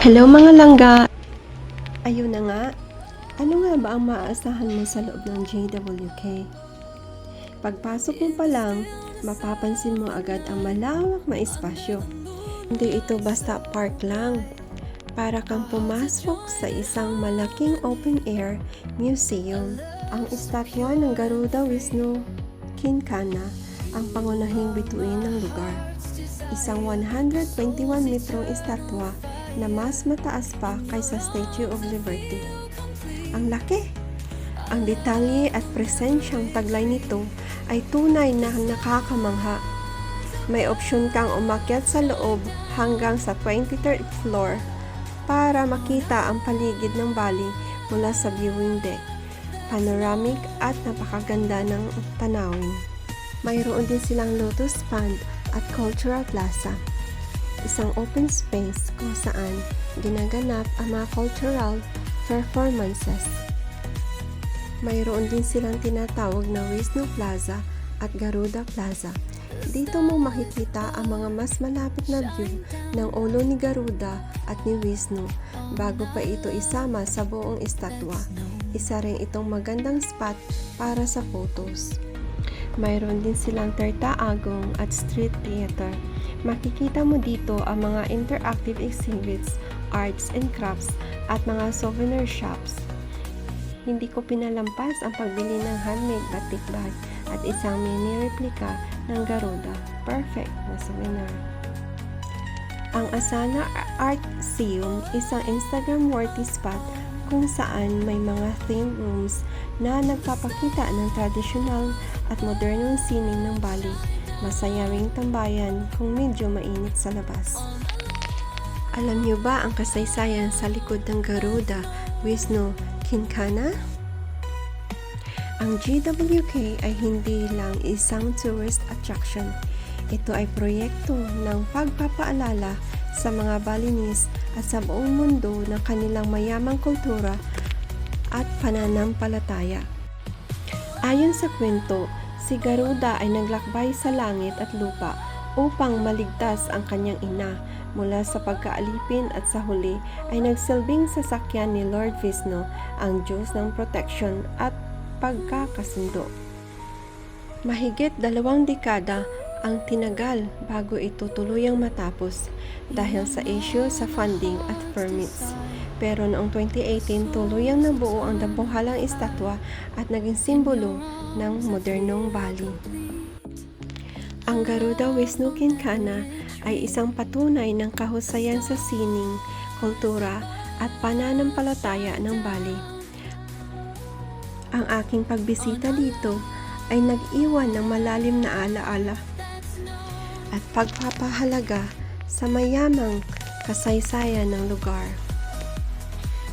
Hello mga langga! Ayun na nga, ano nga ba ang maaasahan mo sa loob ng JWK? Pagpasok mo pa lang, mapapansin mo agad ang malawak na espasyo. Hindi ito basta park lang. Para kang pumasok sa isang malaking open-air museum. Ang estatwa ng Garuda Wisnu Kinkana ang pangunahing bituin ng lugar. Isang 121 metrong estatwa na mas mataas pa kaysa Statue of Liberty. Ang laki! Ang detalye at presensyang taglay nito ay tunay na nakakamangha. May opsyon kang umakyat sa loob hanggang sa 23rd floor para makita ang paligid ng bali mula sa viewing deck. Panoramic at napakaganda ng tanawin. Mayroon din silang Lotus Pond at Cultural Plaza isang open space kung saan ginaganap ang mga cultural performances. Mayroon din silang tinatawag na Wisnu Plaza at Garuda Plaza. Dito mo makikita ang mga mas malapit na view ng ulo ni Garuda at ni Wisnu bago pa ito isama sa buong estatwa. Isa rin itong magandang spot para sa photos. Mayroon din silang Terta Agong at Street Theater. Makikita mo dito ang mga interactive exhibits, arts and crafts, at mga souvenir shops. Hindi ko pinalampas ang pagbili ng handmade batik bag at isang mini replica ng Garuda. Perfect na souvenir. Ang Asana Art Museum, isang Instagram-worthy spot kung saan may mga theme rooms na nagpapakita ng tradisyonal at modernong sining ng Bali. Masaya ring tambayan kung medyo mainit sa labas. Alam niyo ba ang kasaysayan sa likod ng Garuda, Wisnu, Kinkana? Ang GWK ay hindi lang isang tourist attraction. Ito ay proyekto ng pagpapaalala sa mga Balinese at sa buong mundo ng kanilang mayamang kultura at pananampalataya. Ayon sa kwento, si Garuda ay naglakbay sa langit at lupa upang maligtas ang kanyang ina mula sa pagkaalipin at sa huli ay nagsilbing sasakyan ni Lord Vishnu, ang Diyos ng protection at pagkakasundo. Mahigit dalawang dekada ang tinagal bago ito tuluyang matapos dahil sa issue sa funding at permits. Pero noong 2018, tuluyang nabuo ang dambuhalang estatwa at naging simbolo ng modernong Bali. Ang Garuda Wisnu Kinkana ay isang patunay ng kahusayan sa sining, kultura at pananampalataya ng Bali. Ang aking pagbisita dito ay nag-iwan ng malalim na alaala at pagpapahalaga sa mayamang kasaysayan ng lugar.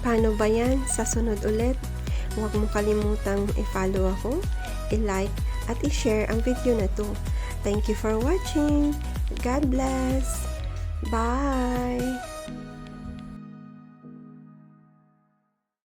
Paano ba yan? Sa sunod ulit, huwag mo kalimutang i-follow ako, i-like, at i-share ang video na to. Thank you for watching. God bless. Bye!